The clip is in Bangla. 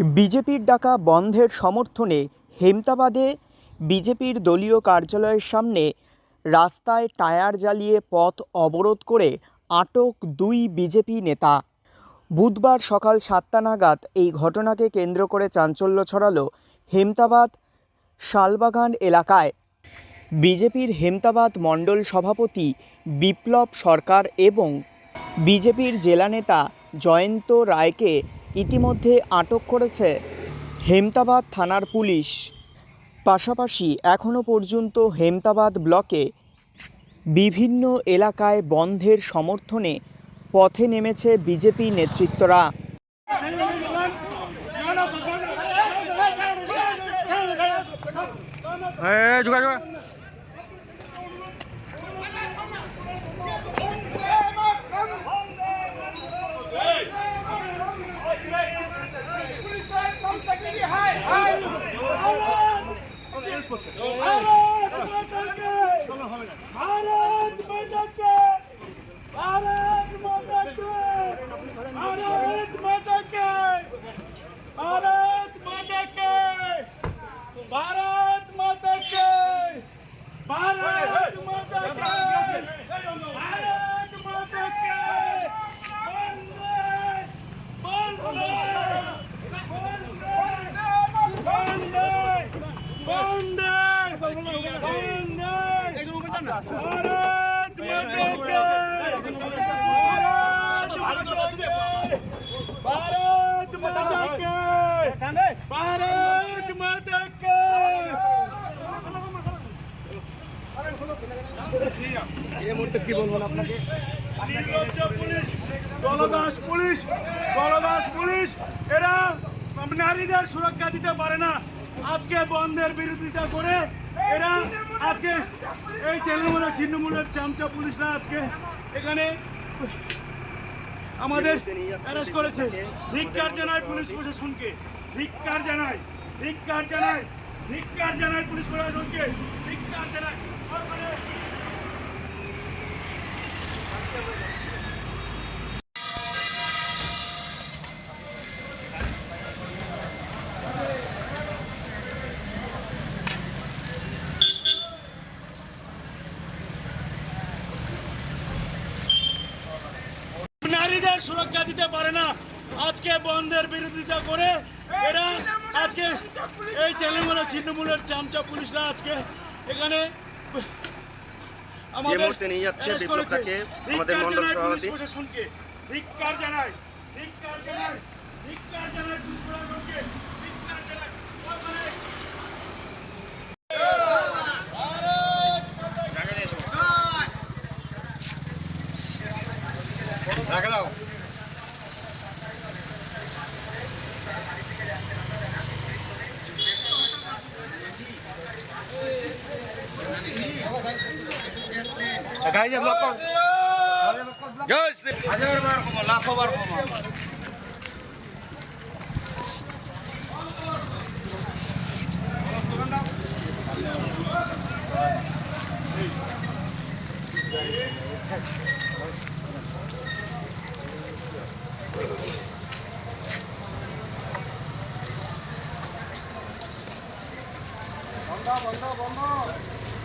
বিজেপির ডাকা বন্ধের সমর্থনে হেমতাবাদে বিজেপির দলীয় কার্যালয়ের সামনে রাস্তায় টায়ার জ্বালিয়ে পথ অবরোধ করে আটক দুই বিজেপি নেতা। বুধবার সকাল সাতটা নাগাদ এই ঘটনাকে কেন্দ্র করে চাঞ্চল্য ছড়ালো হেমতাবাদ শালবাগান এলাকায়। বিজেপির হেমতাবাদ মণ্ডল সভাপতি বিপ্লব সরকার এবং বিজেপির জেলা নেতা জয়ন্ত রায়কে ইতিমধ্যে আটক করেছে হেমতাবাদ থানার পুলিশ। পাশাপাশি এখনও পর্যন্ত হেমতাবাদ ব্লকে বিভিন্ন এলাকায় বন্ধের সমর্থনে পথে নেমেছে বিজেপি নেতৃত্বরা। ভারত ভারত ভারত মাতার কাজ এই মুহূর্তে কি বলবেন আপনাকে? পুলিশ দলদাস পুলিশ দলদাস পুলিশ এরা নারীদের সুরক্ষা দিতে পারে না। আজকে বন্ধের বিরোধিতা করে এরা আজকে এই তেলেঙ্গানা ছিন্নমূলের চামচা পুলিশরা আজকে এখানে আমাদের অ্যারেস্ট করেছে। ধিক্কার জানায় পুলিশ প্রশাসনকে। ধিক্কার জানায়। ধিক্কার জানায়। ধিক্কার জানায় পুলিশ প্রশাসনকে। ধিক্কার জানায়। সুরক্ষা দিতে পারে না। আজকে বন্ধের বিরোধিতা করে এরা আজকে এই তেলেঙ্গানা ছিন্নমূলের চামচা পুলিশরা আজকে এখানে আমাদের নিয়ে যাচ্ছে বিপ্লবটাকে, আমাদের ধিক্কার মণ্ডল সভাপতি। প্রশাসনকে। ধিক্কার জানাই ধিক্কার জানাই ধিক্কার জানাই রাখে দাও Thank you. बंदा बंदा बंदा।